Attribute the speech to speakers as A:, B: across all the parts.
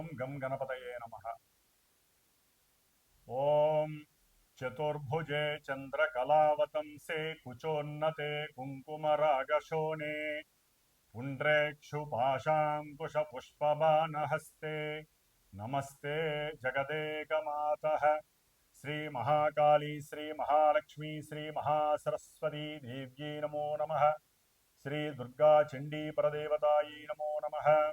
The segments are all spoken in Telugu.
A: ओम गम गणपतये नमः। ओम चतुर्भुजे चन्द्रकलावतंसे कुचोन्नते कुङ्कुमरागशोणे पुण्ड्रेक्षुपाशाङ्कुशपुष्पबाणहस्ते नमस्ते जगदेकमातः। श्रीमहाकाली श्रीमहालक्ष्मी श्रीमहासरस्वती देव्यै नमो नमः। श्रीदुर्गाचण्डीपरदेवतायै नमो नमः।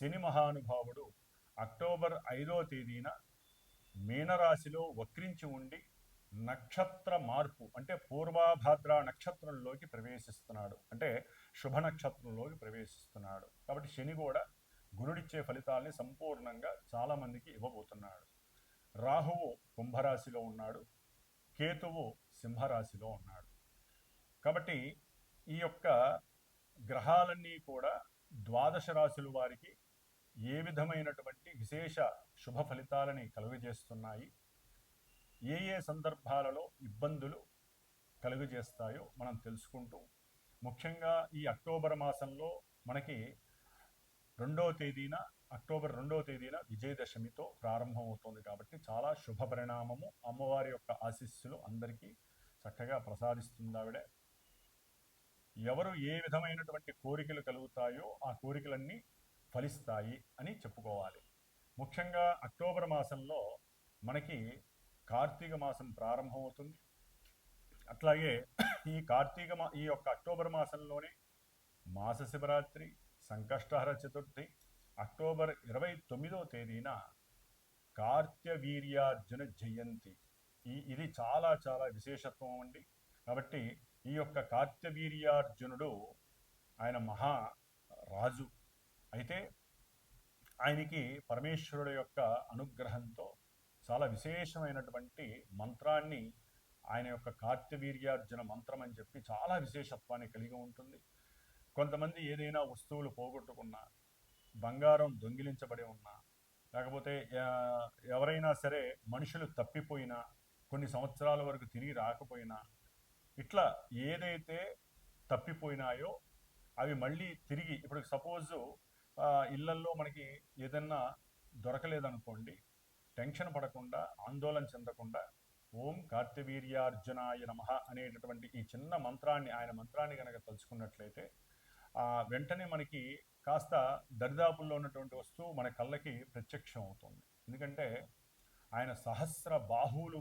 A: శని మహానుభావుడు అక్టోబర్ ఐదో తేదీన మీనరాశిలో వక్రించి ఉండి నక్షత్ర మార్పు అంటే పూర్వాభాద్ర నక్షత్రంలోకి ప్రవేశిస్తున్నాడు. అంటే శుభ నక్షత్రంలోకి ప్రవేశిస్తున్నాడు. కాబట్టి శని కూడా గురుడిచ్చే ఫలితాల్ని సంపూర్ణంగా చాలామందికి ఇవ్వబోతున్నాడు. రాహువు కుంభరాశిలో ఉన్నాడు. కేతువు సింహరాశిలో ఉన్నాడు. కాబట్టి ఈ యొక్క గ్రహాలన్నీ కూడా ద్వాదశ రాశుల వారికి ఏ విధమైనటువంటి విశేష శుభ ఫలితాలని కలుగజేస్తున్నాయి? ఏ ఏ సందర్భాలలో ఇబ్బందులు కలుగజేస్తాయో మనం తెలుసుకుంటూ ముఖ్యంగా ఈ అక్టోబర్ మాసంలో మనకి రెండవ తేదీన అక్టోబర్ రెండవ తేదీన విజయదశమితో ప్రారంభమవుతుంది కాబట్టి చాలా శుభ పరిణామము అమ్మవారి యొక్క ఆశీస్సులు అందరికీ చక్కగా ప్రసాదిస్తుంది ఆవిడ. ఎవరు ఏ విధమైనటువంటి కోరికలు కలుగుతాయో ఆ కోరికలన్నీ ఫలిస్తాయి అని చెప్పుకోవాలి. ముఖ్యంగా అక్టోబర్ మాసంలో మనకి కార్తీక మాసం ప్రారంభమవుతుంది. అట్లాగే ఈ కార్తీక మా ఈ యొక్క అక్టోబర్ మాసంలోనే మాస శివరాత్రి సంకష్టహర చతుర్థి అక్టోబర్ ఇరవై తొమ్మిదవ తేదీన కార్త్యవీర్యార్జున జయంతి. ఈ ఇది చాలా చాలా విశేషత్వం అండి. కాబట్టి ఈ యొక్క కార్త్యవీర్యార్జునుడు ఆయన మహా రాజు. అయితే ఆయనకి పరమేశ్వరుడు యొక్క అనుగ్రహంతో చాలా విశేషమైనటువంటి మంత్రాన్ని ఆయన యొక్క కార్తవీర్యార్జున మంత్రం అని చెప్పి చాలా విశేషత్వాన్ని కలిగి ఉంటుంది. కొంతమంది ఏదైనా వస్తువులు పోగొట్టుకున్నా బంగారం దొంగిలించబడి ఉన్నా లేకపోతే ఎవరైనా సరే మనుషులు తప్పిపోయినా కొన్ని సంవత్సరాల వరకు తిరిగి రాకపోయినా ఇట్లా ఏదైతే తప్పిపోయినాయో అవి మళ్ళీ తిరిగి ఇప్పుడు సపోజు ఇళ్ళల్లో మనకి ఏదన్నా దొరకలేదనుకోండి టెన్షన్ పడకుండా ఆందోళన చెందకుండా ఓం కార్తవీర్యార్జునాయ నమ అనేటటువంటి ఈ చిన్న మంత్రాన్ని ఆయన మంత్రాన్ని కనుక తలుచుకున్నట్లయితే వెంటనే మనకి కాస్త దరిదాపుల్లో ఉన్నటువంటి వస్తువు మన కళ్ళకి ప్రత్యక్షం అవుతుంది. ఎందుకంటే ఆయన సహస్ర బాహువులు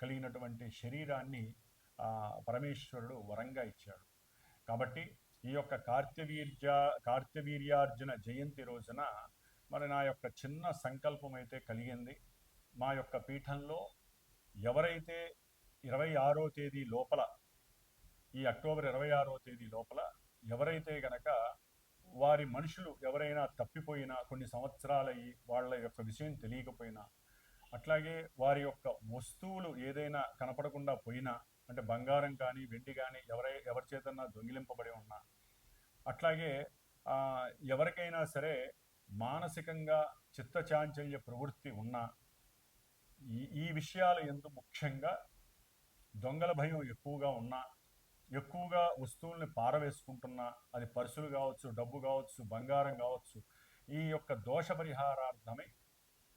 A: కలిగినటువంటి శరీరాన్ని పరమేశ్వరుడు వరంగా ఇచ్చాడు. కాబట్టి ఈ యొక్క కార్తవీర్య కార్తవీర్యార్జున జయంతి రోజున మరి నా యొక్క చిన్న సంకల్పం అయితే కలిగింది. మా యొక్క పీఠంలో ఎవరైతే ఇరవై ఆరో తేదీ లోపల ఈ అక్టోబర్ ఇరవై ఆరో తేదీ లోపల ఎవరైతే గనక వారి మనుషులు ఎవరైనా తప్పిపోయినా కొన్ని సంవత్సరాలయ్యి వాళ్ళ యొక్క విషయం తెలియకపోయినా అట్లాగే వారి యొక్క వస్తువులు ఏదైనా కనపడకుండా పోయినా అంటే బంగారం కానీ వెండి కానీ ఎవరై ఎవరి చేతన్నా దొంగిలింపబడి ఉన్నా అట్లాగే ఎవరికైనా సరే మానసికంగా చిత్తచాంచల్య ప్రవృత్తి ఉన్న ఈ ఈ విషయాలు ఎందు ముఖ్యంగా దొంగల భయం ఎక్కువగా ఉన్నా ఎక్కువగా వస్తువుల్ని పారవేసుకుంటున్నా అది పర్సులు కావచ్చు డబ్బు కావచ్చు బంగారం కావచ్చు ఈ యొక్క దోష పరిహారార్థమై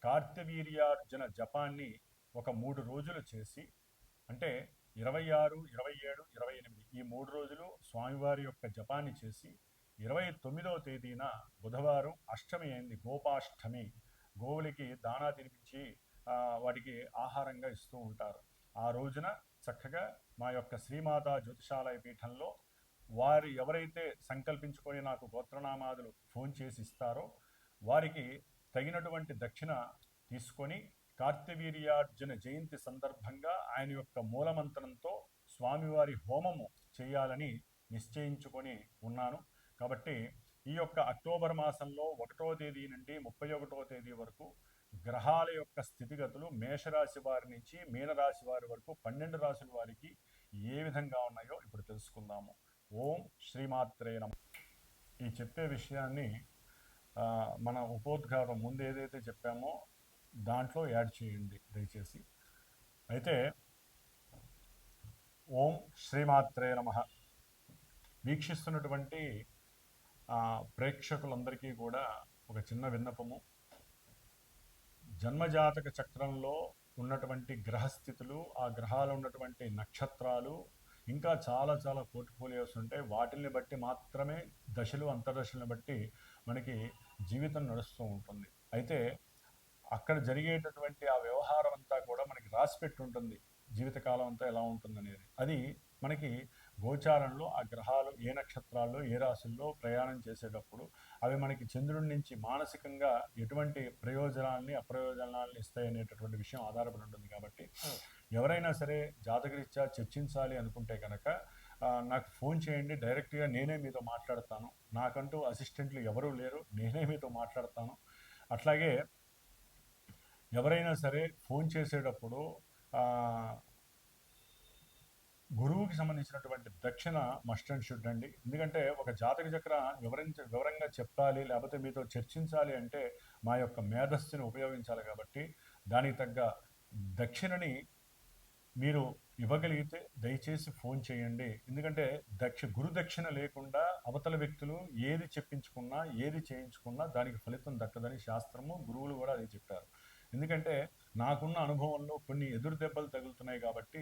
A: కార్తవీర్యార్జున జపాన్ని ఒక మూడు రోజులు చేసి అంటే ఇరవై ఆరు ఇరవై ఏడు ఇరవై ఎనిమిది ఈ మూడు రోజులు స్వామివారి యొక్క జపాన్ని చేసి ఇరవై తొమ్మిదవ తేదీన బుధవారం అష్టమి అయింది గోపాష్టమి. గోవులకి దానా తినిపించి వాటికి ఆహారంగా ఇస్తూ ఉంటారు. ఆ రోజున చక్కగా మా యొక్క శ్రీమాతా జ్యోతిషాలయ పీఠంలో వారు ఎవరైతే సంకల్పించుకొని నాకు గోత్రనామాదులు ఫోన్ చేసి ఇస్తారో వారికి తగినటువంటి దక్షిణ తీసుకొని కార్తవీర్యార్జున జయంతి సందర్భంగా ఆయన యొక్క మూలమంత్రంతో స్వామివారి హోమము చేయాలని నిశ్చయించుకొని ఉన్నాను. కాబట్టి ఈ యొక్క అక్టోబర్ మాసంలో ఒకటో తేదీ నుండి ముప్పై ఒకటో తేదీ వరకు గ్రహాల యొక్క స్థితిగతులు మేషరాశి వారి నుంచి మీనరాశి వారి వరకు పన్నెండు రాశుల వారికి ఏ విధంగా ఉన్నాయో ఇప్పుడు తెలుసుకుందాము. ఓం శ్రీమాత్రే నమ. ఈ చెప్పే విషయాన్ని మన ఉపోద్ఘాతం ముందు ఏదైతే చెప్పామో దాంట్లో యాడ్ చేయండి దయచేసి. అయితే ఓం శ్రీమాత్రే నమ. వీక్షిస్తున్నటువంటి ప్రేక్షకులందరికీ కూడా ఒక చిన్న విన్నపము. జన్మజాతక చక్రంలో ఉన్నటువంటి గ్రహస్థితులు ఆ గ్రహాలు ఉన్నటువంటి నక్షత్రాలు ఇంకా చాలా చాలా పోర్ట్ఫోలియోస్ ఉంటాయి వాటిని బట్టి మాత్రమే దశలు అంతర్దశలను బట్టి మనకి జీవితం నడుస్తూ ఉంటుంది. అయితే అక్కడ జరిగేటటువంటి ఆ వ్యవహారం అంతా కూడా మనకి రాసిపెట్టి ఉంటుంది జీవితకాలం అంతా ఎలా ఉంటుంది అనేది అది మనకి గోచారంలో ఆ గ్రహాలు ఏ నక్షత్రాల్లో ఏ రాశుల్లో ప్రయాణం చేసేటప్పుడు అవి మనకి చంద్రుడి నుంచి మానసికంగా ఎటువంటి ప్రయోజనాల్ని అప్రయోజనాల్ని ఇస్తాయి అనేటటువంటి విషయం ఆధారపడి ఉంటుంది కాబట్టి ఎవరైనా సరే జాతకరీత్యా చర్చించాలి అనుకుంటే కనుక నాకు ఫోన్ చేయండి డైరెక్ట్గా నేనే మీతో మాట్లాడతాను. నాకంటూ అసిస్టెంట్లు ఎవరూ లేరు నేనే మీతో మాట్లాడతాను. అట్లాగే ఎవరైనా సరే ఫోన్ చేసేటప్పుడు గురువుకి సంబంధించినటువంటి దక్షిణ మస్ట్ అండ్ షుడ్ అండి. ఎందుకంటే ఒక జాతక చక్ర వివరించ వివరంగా చెప్పాలి లేకపోతే మీతో చర్చించాలి అంటే మా యొక్క మేధస్సుని ఉపయోగించాలి కాబట్టి దానికి తగ్గ దక్షిణని మీరు ఇవ్వగలిగితే దయచేసి ఫోన్ చేయండి. ఎందుకంటే దక్ష గురు దక్షిణ లేకుండా అవతల వ్యక్తులు ఏది చెప్పించుకున్నా ఏది చేయించుకున్నా దానికి ఫలితం దక్కదని శాస్త్రము గురువులు కూడా అది చెప్పారు. ఎందుకంటే నాకున్న అనుభవంలో కొన్ని ఎదురు దెబ్బలు తగులుతున్నాయి కాబట్టి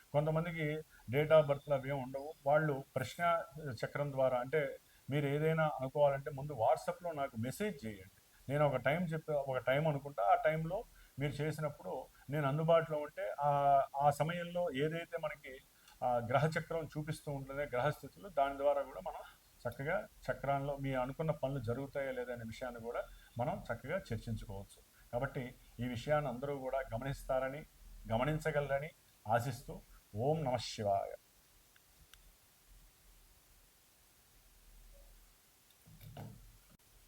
A: కొంతమందికి డేట్ ఆఫ్ బర్త్లు అవి ఉండవు. వాళ్ళు ప్రశ్న చక్రం ద్వారా అంటే మీరు ఏదైనా అనుకోవాలంటే ముందు వాట్సాప్లో నాకు మెసేజ్ చేయండి. నేను ఒక టైం చెప్పే ఒక టైం అనుకుంటా ఆ టైంలో మీరు చేసినప్పుడు నేను అందుబాటులో ఉంటే ఆ ఆ సమయంలో ఏదైతే మనకి ఆ గ్రహ చక్రం చూపిస్తూ ఉంటుందో గ్రహస్థితులు దాని ద్వారా కూడా మనం చక్కగా చక్రాల్లో మీ అనుకున్న పనులు జరుగుతాయా లేదా అనే విషయాన్ని కూడా మనం చక్కగా చర్చించుకోవచ్చు. కాబట్టి ఈ విషయాన్ని అందరూ కూడా గమనిస్తారని గమనించగలరని ఆశిస్తూ ఓం నమ శివాయ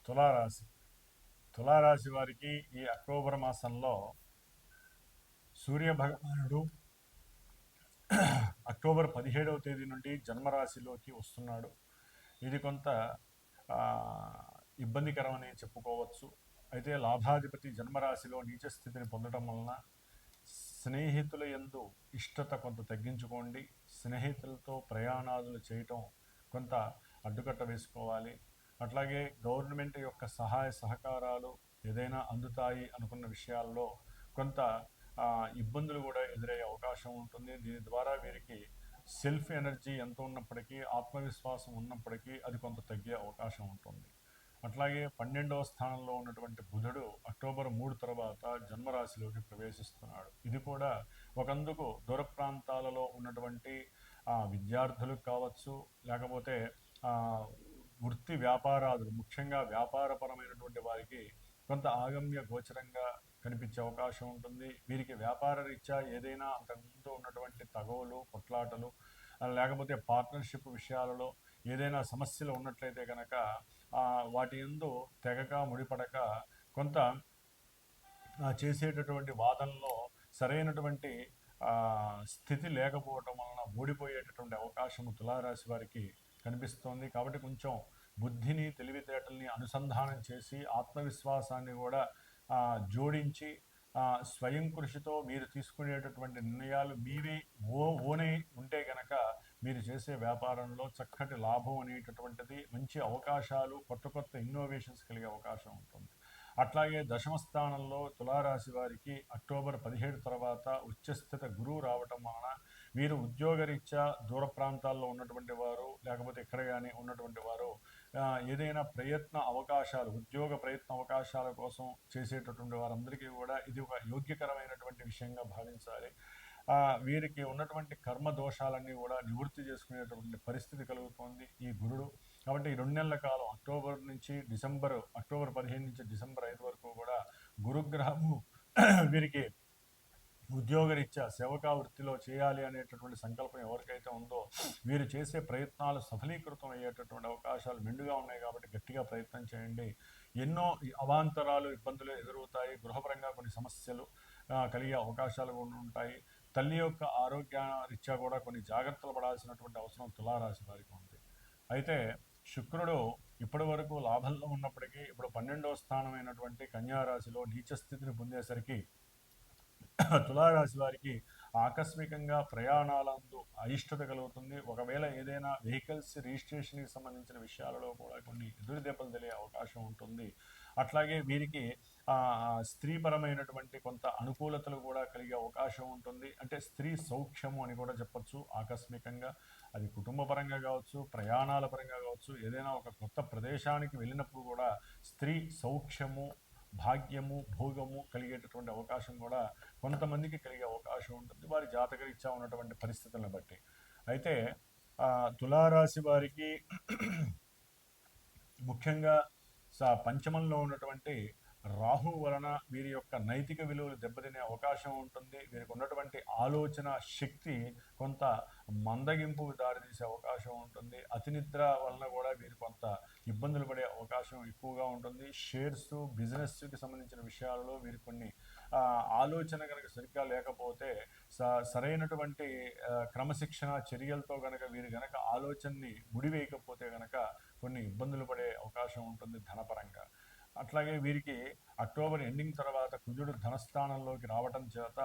A: తులారాశి తులారాశి వారికి ఈ అక్టోబర్ మాసంలో సూర్య భగవానుడు అక్టోబర్ పదిహేడవ తేదీ నుండి జన్మరాశిలోకి వస్తున్నాడు. ఇది కొంత ఆ, ఇబ్బందికరమని చెప్పుకోవచ్చు. అయితే లాభాధిపతి జన్మరాశిలో నీచ స్థితిని పొందడం వలన స్నేహితుల యందు ఇష్టత కొంత తగ్గించుకోండి. స్నేహితులతో ప్రయాణాలు చేయటం కొంత అడ్డుకట్ట వేసుకోవాలి. అట్లాగే గవర్నమెంట్ యొక్క సహాయ సహకారాలు ఏదైనా అందుతాయి అనుకున్న విషయాల్లో కొంత ఇబ్బందులు కూడా ఎదురయ్యే అవకాశం ఉంటుంది. దీని ద్వారా వీరికి సెల్ఫ్ ఎనర్జీ ఎంత ఉన్నప్పటికీ ఆత్మవిశ్వాసం ఉన్నప్పటికీ అది కొంత తగ్గే అవకాశం ఉంటుంది. అట్లాగే పన్నెండవ స్థానంలో ఉన్నటువంటి బుధుడు అక్టోబర్ మూడు తర్వాత జన్మరాశిలోకి ప్రవేశిస్తున్నాడు. ఇది కూడా ఒకందుకు దూర ప్రాంతాలలో ఉన్నటువంటి విద్యార్థులకు కావచ్చు లేకపోతే వృత్తి వ్యాపారాదులు ముఖ్యంగా వ్యాపారపరమైనటువంటి వారికి కొంత ఆగమ్య గోచరంగా కనిపించే అవకాశం ఉంటుంది. వీరికి వ్యాపార రీత్యా ఏదైనా అంతకుముందు ఉన్నటువంటి తగవులు కొట్లాటలు లేకపోతే పార్ట్నర్షిప్ విషయాలలో ఏదైనా సమస్యలు ఉన్నట్లయితే కనుక వాటి ఎందు తెగక ముడిపడక కొంత చేసేటటువంటి వాదనలో సరైనటువంటి స్థితి లేకపోవటం వలన ఓడిపోయేటటువంటి అవకాశం తులారాశి వారికి కనిపిస్తోంది. కాబట్టి కొంచెం బుద్ధిని తెలివితేటల్ని అనుసంధానం చేసి ఆత్మవిశ్వాసాన్ని కూడా జోడించి స్వయం కృషితో మీరు తీసుకునేటటువంటి నిర్ణయాలు మీవే ఓ ఓనే ఉంటే గనక మీరు చేసే వ్యాపారంలో చక్కటి లాభం అనేటటువంటిది మంచి అవకాశాలు కొత్త కొత్త ఇన్నోవేషన్స్ కలిగే అవకాశం ఉంటుంది. అట్లాగే దశమ స్థానంలో తులారాశి వారికి అక్టోబర్ పదిహేడు తర్వాత ఉచ్చస్థిత గురువు రావటం వలన వీరు ఉద్యోగరీత్యా దూర ప్రాంతాల్లో ఉన్నటువంటి వారు లేకపోతే ఎక్కడ కానీ ఉన్నటువంటి వారు ఏదైనా ప్రయత్న అవకాశాలు ఉద్యోగ ప్రయత్న అవకాశాల కోసం చేసేటటువంటి వారందరికీ కూడా ఇది ఒక యోగ్యకరమైనటువంటి విషయంగా భావించాలి. వీరికి ఉన్నటువంటి కర్మ దోషాలన్నీ కూడా నివృత్తి చేసుకునేటువంటి పరిస్థితి కలుగుతోంది ఈ గురుడు. కాబట్టి ఈ రెండు నెలల కాలం అక్టోబర్ నుంచి డిసెంబర్ అక్టోబర్ పదిహేను నుంచి డిసెంబర్ ఐదు వరకు కూడా గురుగ్రహము వీరికి ఉద్యోగరీత్యా సేవకా వృత్తిలో చేయాలి అనేటటువంటి సంకల్పం ఎవరికైతే ఉందో వీరు చేసే ప్రయత్నాలు సఫలీకృతం అయ్యేటటువంటి అవకాశాలు మెండుగా ఉన్నాయి కాబట్టి గట్టిగా ప్రయత్నం చేయండి. ఎన్నో అవాంతరాలు ఇబ్బందులు ఎదురవుతాయి. గృహపరంగా కొన్ని సమస్యలు కలిగే అవకాశాలు ఉంటాయి. తల్లి యొక్క ఆరోగ్య రీత్యా కూడా కొన్ని జాగ్రత్తలు పడాల్సినటువంటి అవసరం తులారాశి వారికి ఉంది. అయితే శుక్రుడు ఇప్పటి వరకు లాభంలో ఉన్నప్పటికీ ఇప్పుడు పన్నెండవ స్థానమైనటువంటి కన్యారాశిలో నీచ స్థితిని పొందేసరికి తులారాశి వారికి ఆకస్మికంగా ప్రయాణాలందు అయిష్టత కలుగుతుంది. ఒకవేళ ఏదైనా వెహికల్స్ రిజిస్ట్రేషన్కి సంబంధించిన విషయాలలో కూడా కొన్ని ఎదురు దెబ్బలు తెలియ అవకాశం ఉంటుంది. అట్లాగే వీరికి స్త్రీపరమైనటువంటి కొంత అనుకూలతలు కూడా కలిగే అవకాశం ఉంటుంది. అంటే స్త్రీ సౌఖ్యము అని కూడా చెప్పచ్చు. ఆకస్మికంగా అది కుటుంబ పరంగా కావచ్చు ప్రయాణాల పరంగా కావచ్చు ఏదైనా ఒక కొత్త ప్రదేశానికి వెళ్ళినప్పుడు కూడా స్త్రీ సౌఖ్యము భాగ్యము భోగము కలిగేటటువంటి అవకాశం కూడా కొంతమందికి కలిగే అవకాశం ఉంటుంది. వారి జాతకరీత్యా ఉన్నటువంటి పరిస్థితులను బట్టి. అయితే తులారాశి వారికి ముఖ్యంగా స- పంచమంలో ఉన్నటువంటి రాహు వలన వీరి యొక్క నైతిక విలువలు దెబ్బతినే అవకాశం ఉంటుంది. వీరికి ఉన్నటువంటి ఆలోచన శక్తి కొంత మందగింపు దారితీసే అవకాశం ఉంటుంది. అతినిద్ర వలన కూడా వీరు కొంత ఇబ్బందులు పడే అవకాశం ఎక్కువగా ఉంటుంది. షేర్స్ బిజినెస్కి సంబంధించిన విషయాలలో వీరు కొన్ని ఆలోచన కనుక సరిగ్గా లేకపోతే సరైనటువంటి క్రమశిక్షణ చర్యలతో కనుక వీరు గనక ఆలోచనని ముడివేయకపోతే గనక కొన్ని ఇబ్బందులు పడే అవకాశం ఉంటుంది ధనపరంగా. అట్లాగే వీరికి అక్టోబర్ ఎండింగ్ తర్వాత కుజుడు ధనస్థానంలోకి రావటం చేత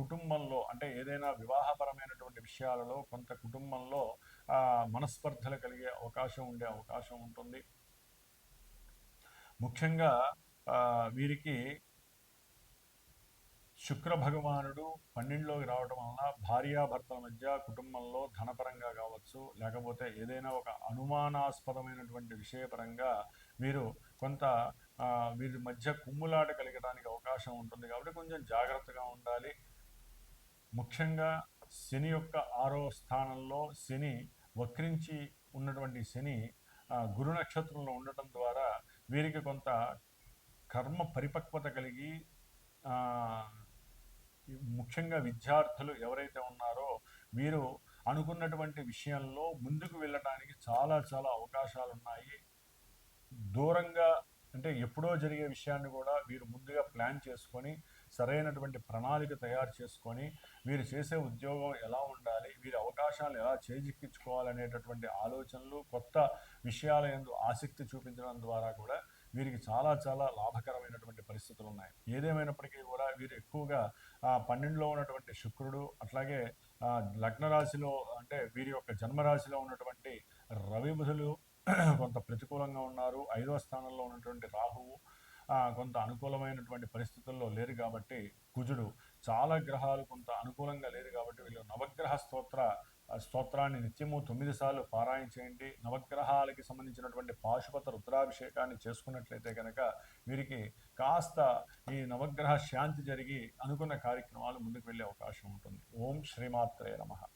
A: కుటుంబంలో అంటే ఏదైనా వివాహపరమైనటువంటి విషయాలలో కొంత కుటుంబంలో మనస్పర్ధలు కలిగే అవకాశం ఉండే అవకాశం ఉంటుంది. ముఖ్యంగా వీరికి శుక్ర భగవానుడు పన్నెండులోకి రావడం వలన భార్యాభర్తల మధ్య కుటుంబంలో ధనపరంగా కావచ్చు లేకపోతే ఏదైనా ఒక అనుమానాస్పదమైనటువంటి విషయపరంగా వీరు కొంత వీరి మధ్య కుమ్ములాట కలగడానికి అవకాశం ఉంటుంది. కాబట్టి కొంచెం జాగ్రత్తగా ఉండాలి. ముఖ్యంగా శని యొక్క ఆరో స్థానంలో శని వక్రించి ఉన్నటువంటి శని గురు నక్షత్రంలో ఉండటం ద్వారా వీరికి కొంత కర్మ పరిపక్వత కలిగి ముఖ్యంగా విద్యార్థులు ఎవరైతే ఉన్నారో వీరు అనుకున్నటువంటి విషయంలో ముందుకు వెళ్ళడానికి చాలా చాలా అవకాశాలు ఉన్నాయి దూరంగా అంటే ఎప్పుడో జరిగే విషయాన్ని కూడా వీరు ముందుగా ప్లాన్ చేసుకొని సరైనటువంటి ప్రణాళిక తయారు చేసుకొని వీరు చేసే ఉద్యోగం ఎలా ఉండాలి వీరి అవకాశాలు ఎలా చేజిక్కించుకోవాలనేటటువంటి ఆలోచనలు కొత్త విషయాల ఎందు ఆసక్తి చూపించడం ద్వారా కూడా వీరికి చాలా చాలా లాభకరమైనటువంటి పరిస్థితులు ఉన్నాయి ఏదేమైనప్పటికీ కూడా వీరు ఎక్కువగా ఆ, పన్నెండులో ఉన్నటువంటి శుక్రుడు అట్లాగే లగ్నరాశిలో లగ్న రాశిలో అంటే వీరి యొక్క జన్మరాశిలో ఉన్నటువంటి రవి బుధులు కొంత ప్రతికూలంగా ఉన్నారు. ఐదవ స్థానంలో ఉన్నటువంటి రాహువు కొంత అనుకూలమైనటువంటి పరిస్థితుల్లో లేరు కాబట్టి కుజుడు చాలా గ్రహాలు కొంత అనుకూలంగా లేరు కాబట్టి వీళ్ళు నవగ్రహ స్తోత్ర స్తోత్రాన్ని నిత్యము తొమ్మిది సార్లు పారాయణ చేయండి. నవగ్రహాలకి సంబంధించినటువంటి పాశుపత రుద్రాభిషేకాన్ని చేసుకున్నట్లయితే కనుక వీరికి కాస్త ఈ నవగ్రహ శాంతి జరిగి అనుకున్న కార్యక్రమాలు ముందుకు వెళ్ళే అవకాశం ఉంటుంది. ఓం శ్రీమాత్రే నమ.